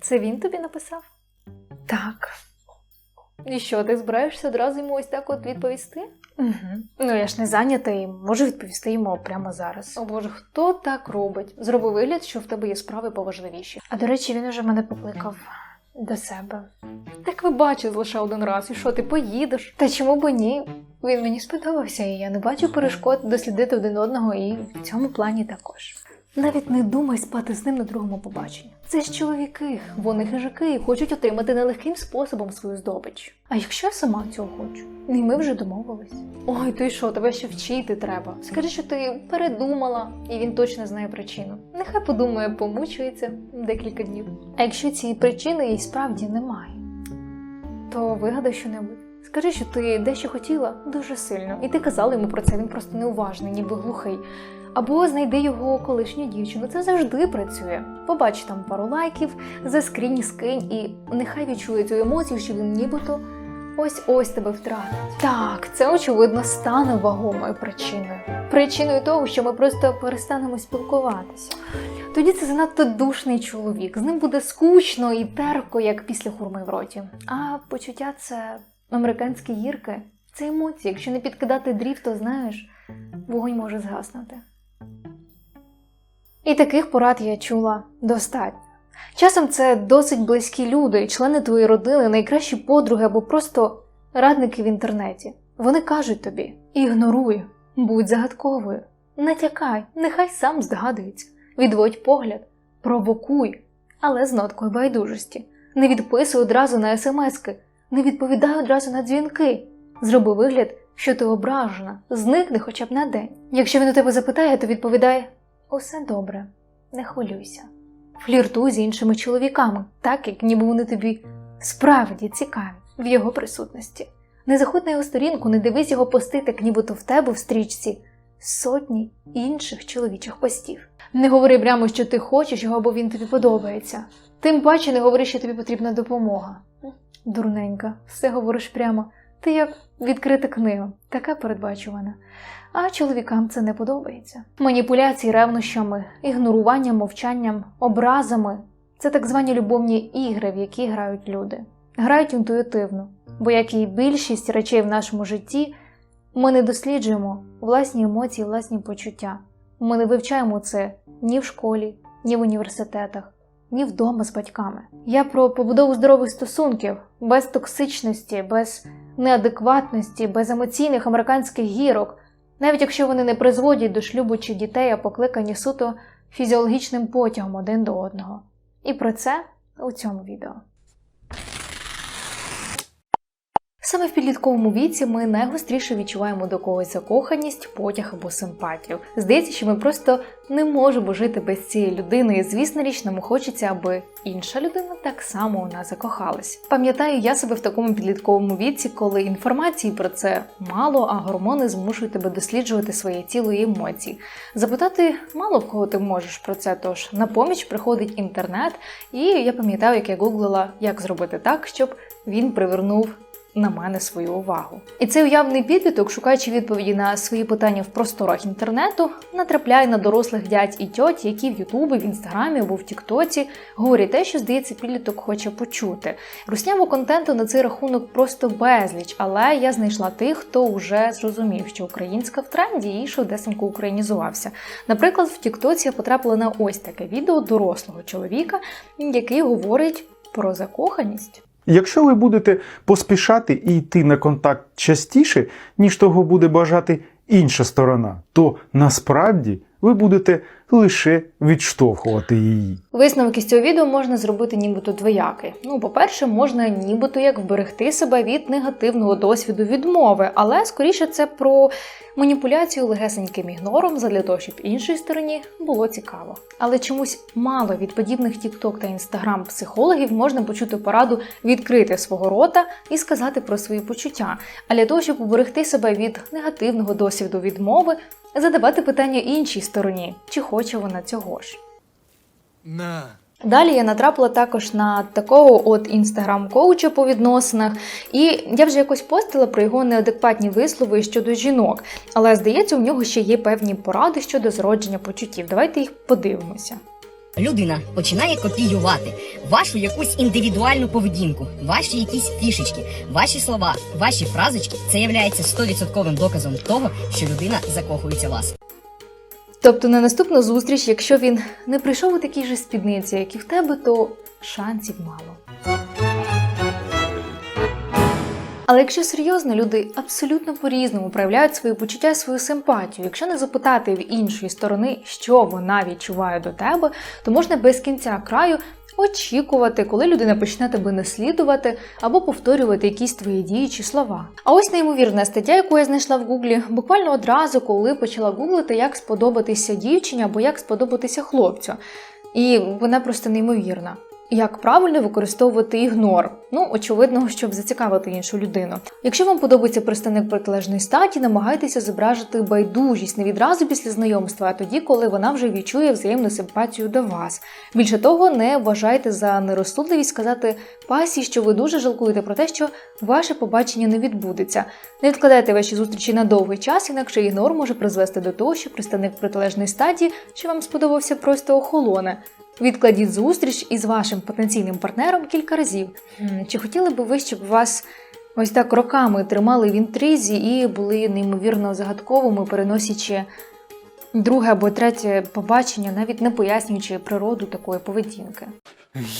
Це він тобі написав? Так. І що, ти збираєшся одразу йому ось так от відповісти? Угу. Ну я ж не зайнята і можу відповісти йому прямо зараз. О боже, хто так робить? Зроби вигляд, що в тебе є справи поважливіші. А до речі, він уже мене покликав до себе. Так ви бачили лише один раз, і що, ти поїдеш? Та чому б ні? Він мені сподобався, і я не бачу перешкод дослідити один одного і в цьому плані також. Навіть не думай спати з ним на другому побаченні. Це ж чоловіки, вони хижаки і хочуть отримати нелегким способом свою здобич. А якщо я сама цього хочу? І ми вже домовились. Ой, ти що, тебе ще вчити треба. Скажи, що ти передумала, і він точно знає причину. Нехай подумає, помучується декілька днів. А якщо цієї причини і справді немає? То вигадай що-небудь. Скажи, що ти дещо хотіла дуже сильно, і ти казала йому про це, він просто неуважний, ніби глухий. Або знайди його колишню дівчину. Це завжди працює. Побач там пару лайків, заскрінь, скинь, і нехай відчує цю емоцію, що він нібито ось ось тебе втратить. Так, це очевидно стане вагомою причиною. Причиною того, що ми просто перестанемо спілкуватися. Тоді це занадто душний чоловік. З ним буде скучно і терпко, як після хурми в роті. А почуття це американські гірки. Це емоції. Якщо не підкидати дрів, то знаєш, вогонь може згаснути. І таких порад я чула достатньо. Часом це досить близькі люди, члени твоєї родини, найкращі подруги або просто радники в інтернеті. Вони кажуть тобі: ігноруй, будь загадковою, натякай, нехай сам здогадується, відводь погляд, провокуй, але з ноткою байдужості. Не відписуй одразу на смски, не відповідай одразу на дзвінки. Зроби вигляд, що ти ображена, зникни хоча б на день. Якщо він у тебе запитає, то відповідай усе добре, не хвилюйся. Фліртуй з іншими чоловіками, так як ніби вони тобі справді цікаві в його присутності. Не заходь на його сторінку, не дивись його пости, так нібито в тебе в стрічці сотні інших чоловічих постів. Не говори прямо, що ти хочеш його або він тобі подобається. Тим паче не говори, що тобі потрібна допомога. Дурненька, все говориш прямо. Ти як відкрита книга, така передбачувана. А чоловікам це не подобається. Маніпуляції ревнощами, ігноруванням, мовчанням, образами це так звані любовні ігри, в які грають люди. Грають інтуїтивно, бо як і більшість речей в нашому житті, ми не досліджуємо власні емоції, власні почуття. Ми не вивчаємо це ні в школі, ні в університетах, ні вдома з батьками. Я про побудову здорових стосунків без токсичності, без неадекватності, без емоційних американських гірок, навіть якщо вони не призводять до шлюбу чи дітей, а покликані суто фізіологічним потягом один до одного. І про це у цьому відео. Саме в підлітковому віці ми найгостріше відчуваємо до когось закоханість, потяг або симпатію. Здається, що ми просто не можемо жити без цієї людини, і звісно річ, нам хочеться, аби інша людина так само у нас закохалась. Пам'ятаю я себе в такому підлітковому віці, коли інформації про це мало, а гормони змушують тебе досліджувати своє тіло і емоції. Запитати мало в кого ти можеш про це, тож на поміч приходить інтернет, і я пам'ятаю, як я гуглила, як зробити так, щоб він привернув на мене свою увагу. І цей уявний підліток, шукаючи відповіді на свої питання в просторах інтернету, натрапляє на дорослих дядь і тьоть, які в Ютубі, в інстаграмі або в Тіктоці говорять те, що здається, підліток хоче почути. Руснявого контенту на цей рахунок просто безліч, але я знайшла тих, хто вже зрозумів, що українська в тренді і швидесенько українізувався. Наприклад, в Тіктоці я потрапила на ось таке відео дорослого чоловіка, який говорить про закоханість. Якщо ви будете поспішати і йти на контакт частіше, ніж того буде бажати інша сторона, то насправді ви будете лише відштовхувати її. Висновок із цього відео можна зробити нібито двоякий. Ну, по-перше, можна нібито як вберегти себе від негативного досвіду відмови, але скоріше це про маніпуляцію легесеньким ігнором задля того, щоб іншій стороні було цікаво. Але чомусь мало від подібних TikTok та Instagram психологів можна почути пораду відкрити свого рота і сказати про свої почуття. А для того, щоб уберегти себе від негативного досвіду відмови, задавати питання іншій стороні, чи хоче вона цього ж. На. Далі я натрапила також на такого от інстаграм-коуча по відносинах, і я вже якось постила про його неадекватні вислови щодо жінок. Але здається, у нього ще є певні поради щодо зродження почуттів. Давайте їх подивимося. Людина починає копіювати вашу якусь індивідуальну поведінку, ваші якісь фішечки, ваші слова, ваші фразочки. Це є 100% доказом того, що людина закохується в вас. Тобто на наступну зустріч, якщо він не прийшов у такій же спідниці, як і в тебе, то шансів мало. Але якщо серйозно, люди абсолютно по-різному проявляють свої почуття, свою симпатію. Якщо не запитати в іншої сторони, що вона відчуває до тебе, то можна без кінця краю очікувати, коли людина почне тебе наслідувати або повторювати якісь твої дії чи слова. А ось неймовірна стаття, яку я знайшла в гуглі, буквально одразу, коли почала гуглити, як сподобатися дівчині або як сподобатися хлопцю. І вона просто неймовірна. Як правильно використовувати ігнор? Ну, очевидно, щоб зацікавити іншу людину. Якщо вам подобається представник протилежної статі, намагайтеся зображити байдужість не відразу після знайомства, а тоді, коли вона вже відчує взаємну симпатію до вас. Більше того, не вважайте за нерозсудливість сказати пасі, що ви дуже жалкуєте про те, що ваше побачення не відбудеться. Не відкладайте ваші зустрічі на довгий час, інакше ігнор може призвести до того, що представник протилежної статі, що вам сподобався, просто охолоне. Відкладіть зустріч із вашим потенційним партнером кілька разів. Чи хотіли би ви, щоб вас ось так роками тримали в інтризі і були неймовірно загадковими, переносячи друге або третє побачення, навіть не пояснюючи природу такої поведінки?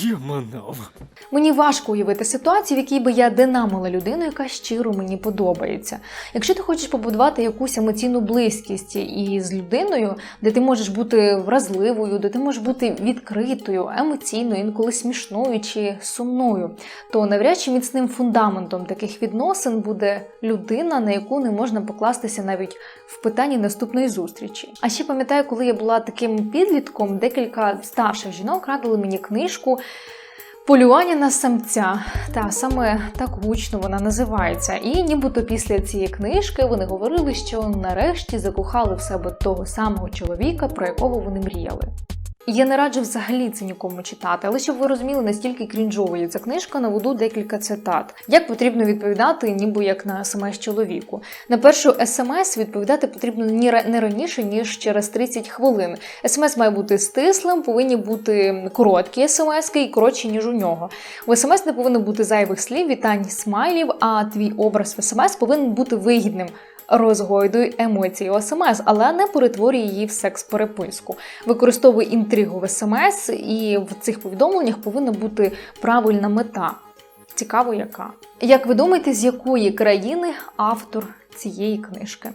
Єманов. Мені важко уявити ситуацію, в якій би я динамила людину, яка щиро мені подобається. Якщо ти хочеш побудувати якусь емоційну близькість із людиною, де ти можеш бути вразливою, де ти можеш бути відкритою, емоційною, інколи смішною чи сумною, то навряд чи міцним фундаментом таких відносин буде людина, на яку не можна покластися навіть в питанні наступної зустрічі. А ще пам'ятаю, коли я була таким підлітком, декілька старших жінок радили мені книжку. Полювання на самця, та саме так гучно вона називається. І нібито після цієї книжки вони говорили, що нарешті закохали в себе того самого чоловіка, про якого вони мріяли. Я не раджу взагалі це нікому читати, але щоб ви розуміли, настільки крінжовою ця книжка, наведу декілька цитат. Як потрібно відповідати, ніби як на смс чоловіку. На першу смс відповідати потрібно не раніше, ніж через 30 хвилин. СМС має бути стислим, повинні бути короткі смски і коротші, ніж у нього. У смс не повинно бути зайвих слів, вітань, смайлів, а твій образ в смс повинен бути вигідним. Розгойдуй емоції у смс, але не перетворюй її в секс-переписку. Використовуй інтригу в смс, і в цих повідомленнях повинна бути правильна мета. Цікаво, яка. Як ви думаєте, з якої країни автор цієї книжки?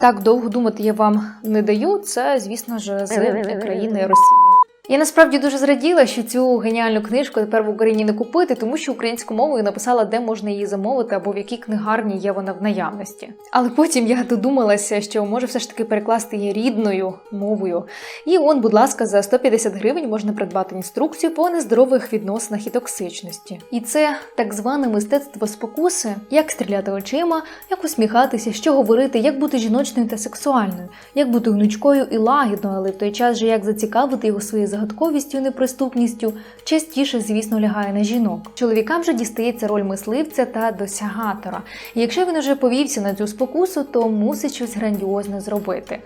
Так довго думати я вам не даю. Це, звісно ж, з країни Росії. Я насправді дуже зраділа, що цю геніальну книжку тепер в Україні не купити, тому що українською мовою написала, де можна її замовити або в якій книгарні є вона в наявності. Але потім я додумалася, що може все ж таки перекласти її рідною мовою. І он, будь ласка, за 150 гривень можна придбати інструкцію по нездорових відносинах і токсичності. І це так зване мистецтво спокуси, як стріляти очима, як усміхатися, що говорити, як бути жіночною та сексуальною, як бути гнучкою і лагідною, але в той час же як зацікавити його своєю загадковістю і неприступністю, частіше, звісно, лягає на жінок. Чоловікам же дістається роль мисливця та досягатора. І якщо він уже повівся на цю спокусу, то мусить щось грандіозне зробити.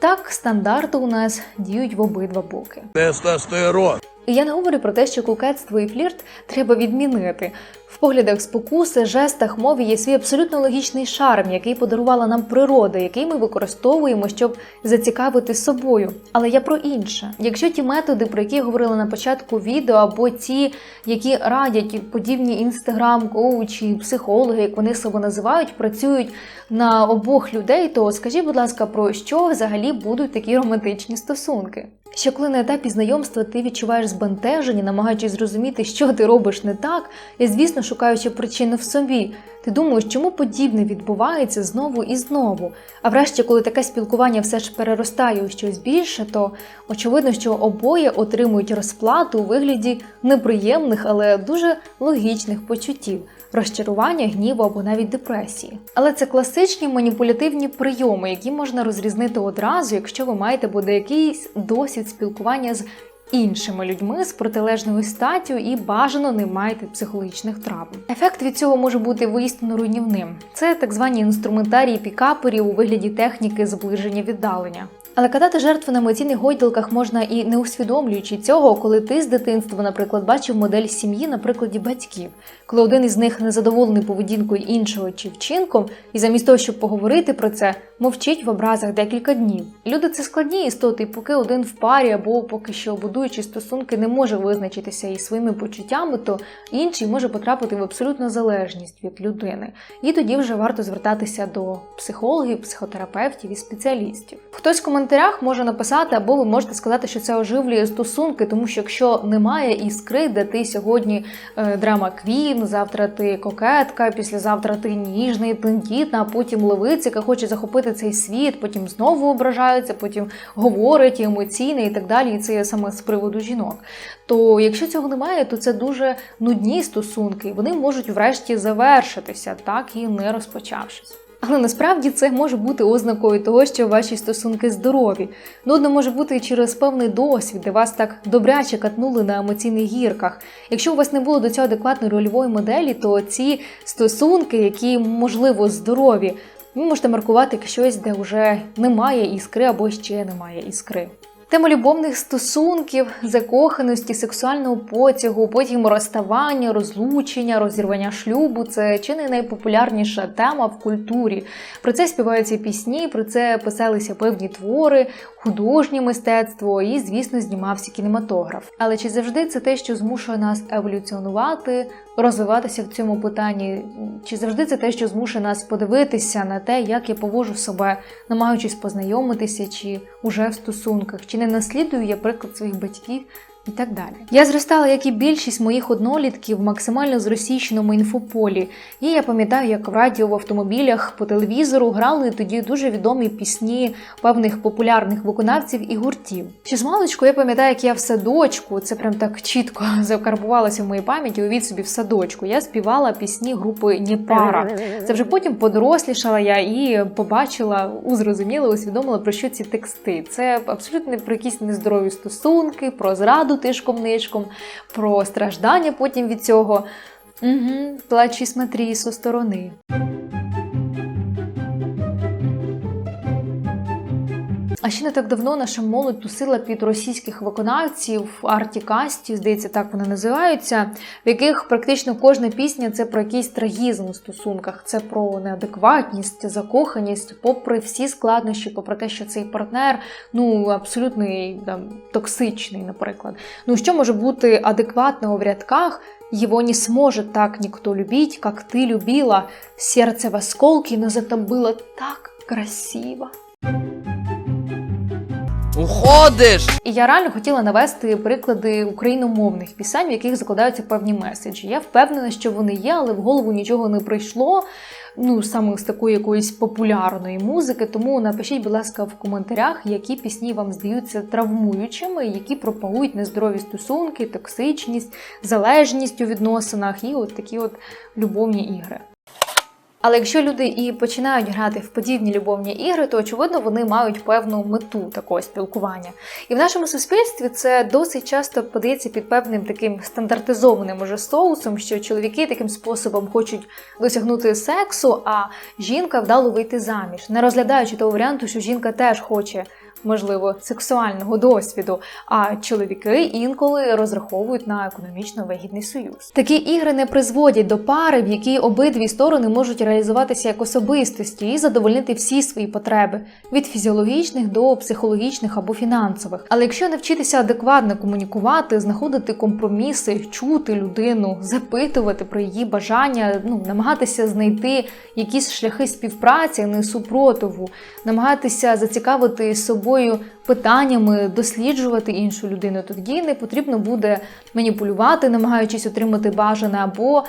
Так, стандарти у нас діють в обидва боки. Тестостерон. І я не говорю про те, що кукетство і флірт треба відмінити. В поглядах спокуси, жестах, мові є свій абсолютно логічний шарм, який подарувала нам природа, який ми використовуємо, щоб зацікавити собою. Але я про інше. Якщо ті методи, про які я говорила на початку відео, або ті, які радять подібні інстаграм-коучі, психологи, як вони себе називають, працюють на обох людей, то скажіть, будь ласка, про що взагалі будуть такі романтичні стосунки? Що коли на етапі знайомства ти відчуваєш збентеження, намагаючись зрозуміти, що ти робиш не так, і, звісно, шукаючи причину в собі. Ти думаєш, чому подібне відбувається знову і знову. А врешті, коли таке спілкування все ж переростає у щось більше, то очевидно, що обоє отримують розплату у вигляді неприємних, але дуже логічних почуттів. Розчарування, гніву або навіть депресії. Але це класичні маніпулятивні прийоми, які можна розрізнити одразу, якщо ви маєте буде якийсь досвід спілкування з іншими людьми з протилежною статтю і бажано не маєте психологічних травм. Ефект від цього може бути воістину руйнівним. Це так звані інструментарії пікаперів у вигляді техніки зближення віддалення. Але катати жертви на емоційних гойдалках можна і не усвідомлюючи цього, коли ти з дитинства, наприклад, бачив модель сім'ї на прикладі батьків, коли один із них незадоволений поведінкою іншого чи вчинком, і замість того, щоб поговорити про це, мовчить в образах декілька днів. Люди це складні істоти, і поки один в парі або поки що будуючи стосунки не може визначитися із своїми почуттями, то інший може потрапити в абсолютну залежність від людини. І тоді вже варто звертатися до психологів, психотерапевтів і спеціалістів. Хтось в коментарях може написати, або ви можете сказати, що це оживлює стосунки, тому що якщо немає іскри, де ти сьогодні е, драма квін, завтра ти кокетка, післязавтра ти ніжний, тендітна, а потім левиць, яка хоче захопити цей світ, потім знову ображається, потім говорить і емоційне і так далі. І це саме з приводу жінок. То якщо цього немає, то це дуже нудні стосунки, і вони можуть врешті завершитися, так і не розпочавшись. Але насправді це може бути ознакою того, що ваші стосунки здорові. Нудно може бути і через певний досвід, де вас так добряче катнули на емоційних гірках. Якщо у вас не було до цього адекватної рольової моделі, то ці стосунки, які можливо здорові, ви можете маркувати щось, де вже немає іскри або ще немає іскри. Тема любовних стосунків, закоханості, сексуального потягу, потім розставання, розлучення, розірвання шлюбу це чи не найпопулярніша тема в культурі. Про це співаються пісні, про це писалися певні твори, художнє мистецтво і, звісно, знімався кінематограф. Але чи завжди це те, що змушує нас еволюціонувати, розвиватися в цьому питанні? Чи завжди це те, що змушує нас подивитися на те, як я поводжу себе, намагаючись познайомитися, чи уже в стосунках, чи не наслідую я приклад своїх батьків? І так далі. Я зростала, як і більшість моїх однолітків, максимально зросійщеному інфополі. І я пам'ятаю, як в радіо в автомобілях по телевізору грали тоді дуже відомі пісні певних популярних виконавців і гуртів. Ще з маличку я пам'ятаю, як я в садочку, це прям так чітко закарбувалося в моїй пам'яті. Увіть собі в садочку. Я співала пісні групи Нєпара. Це вже потім подорослішала я і побачила, узрозуміла, усвідомила про що ці тексти. Це абсолютно про якісь нездорові стосунки, про зраду тишком-нишком, про страждання потім від цього. Угу, плачі смотрі со сторони. А ще не так давно наша молодь тусила під російських виконавців артікасті, здається, так вони називаються, в яких практично кожна пісня це про якийсь трагізм у стосунках, це про неадекватність, закоханість, попри всі складнощі, попри те, що цей партнер ну абсолютно там, токсичний, наприклад. Ну що може бути адекватного в рядках? Его не сможет так никто любить, как ты любила. Сердце в осколки, но зато было так красиво. Уходиш! І я реально хотіла навести приклади україномовних пісень, в яких закладаються певні меседжі. Я впевнена, що вони є, але в голову нічого не прийшло. Ну, саме з такої якоїсь популярної музики. Тому напишіть, будь ласка, в коментарях, які пісні вам здаються травмуючими, які пропагують нездорові стосунки, токсичність, залежність у відносинах і от такі от любовні ігри. Але якщо люди і починають грати в подібні любовні ігри, то очевидно вони мають певну мету такого спілкування. І в нашому суспільстві це досить часто подається під певним таким стандартизованим уже соусом, що чоловіки таким способом хочуть досягнути сексу, а жінка вдало вийти заміж, не розглядаючи того варіанту, що жінка теж хоче. Можливо, сексуального досвіду, а чоловіки інколи розраховують на економічно вигідний союз. Такі ігри не призводять до пари, в якій обидві сторони можуть реалізуватися як особистості і задовольнити всі свої потреби від фізіологічних до психологічних або фінансових. Але якщо навчитися адекватно комунікувати, знаходити компроміси, чути людину, запитувати про її бажання, ну намагатися знайти якісь шляхи співпраці, а не супротиву, намагатися зацікавити собою питаннями, досліджувати іншу людину, тоді не потрібно буде маніпулювати, намагаючись отримати бажане або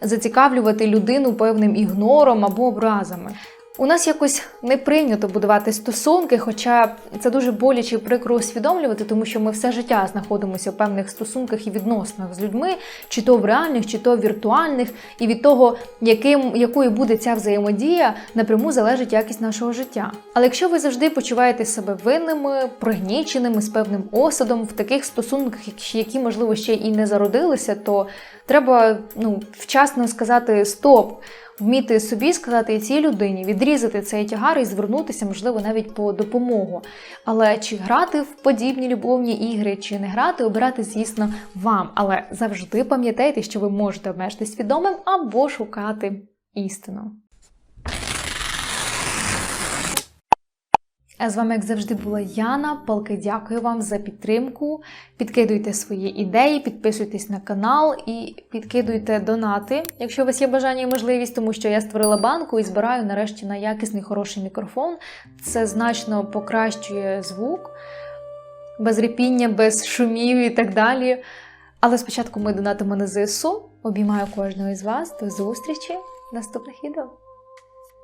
зацікавлювати людину певним ігнором або образами. У нас якось не прийнято будувати стосунки, хоча це дуже боляче і прикро усвідомлювати, тому що ми все життя знаходимося в певних стосунках і відносинах з людьми, чи то в реальних, чи то віртуальних, і від того, яким якою буде ця взаємодія, напряму залежить якість нашого життя. Але якщо ви завжди почуваєте себе винними, пригніченими з певним осадом в таких стосунках, які можливо ще і не зародилися, то треба ну вчасно сказати стоп. Вміти собі сказати і цій людині, відрізати цей тягар і звернутися, можливо, навіть по допомогу. Але чи грати в подібні любовні ігри, чи не грати, обирати, звісно, вам. Але завжди пам'ятайте, що ви можете обмежитись свідомим або шукати істину. А з вами, як завжди, була Яна. Палки, дякую вам за підтримку. Підкидуйте свої ідеї, підписуйтесь на канал і підкидуйте донати, якщо у вас є бажання і можливість, тому що я створила банку і збираю нарешті на якісний хороший мікрофон. Це значно покращує звук, без репіння, без шумів і так далі. Але спочатку ми донатимо на ЗСУ. Обіймаю кожного із вас. До зустрічі в наступних відео.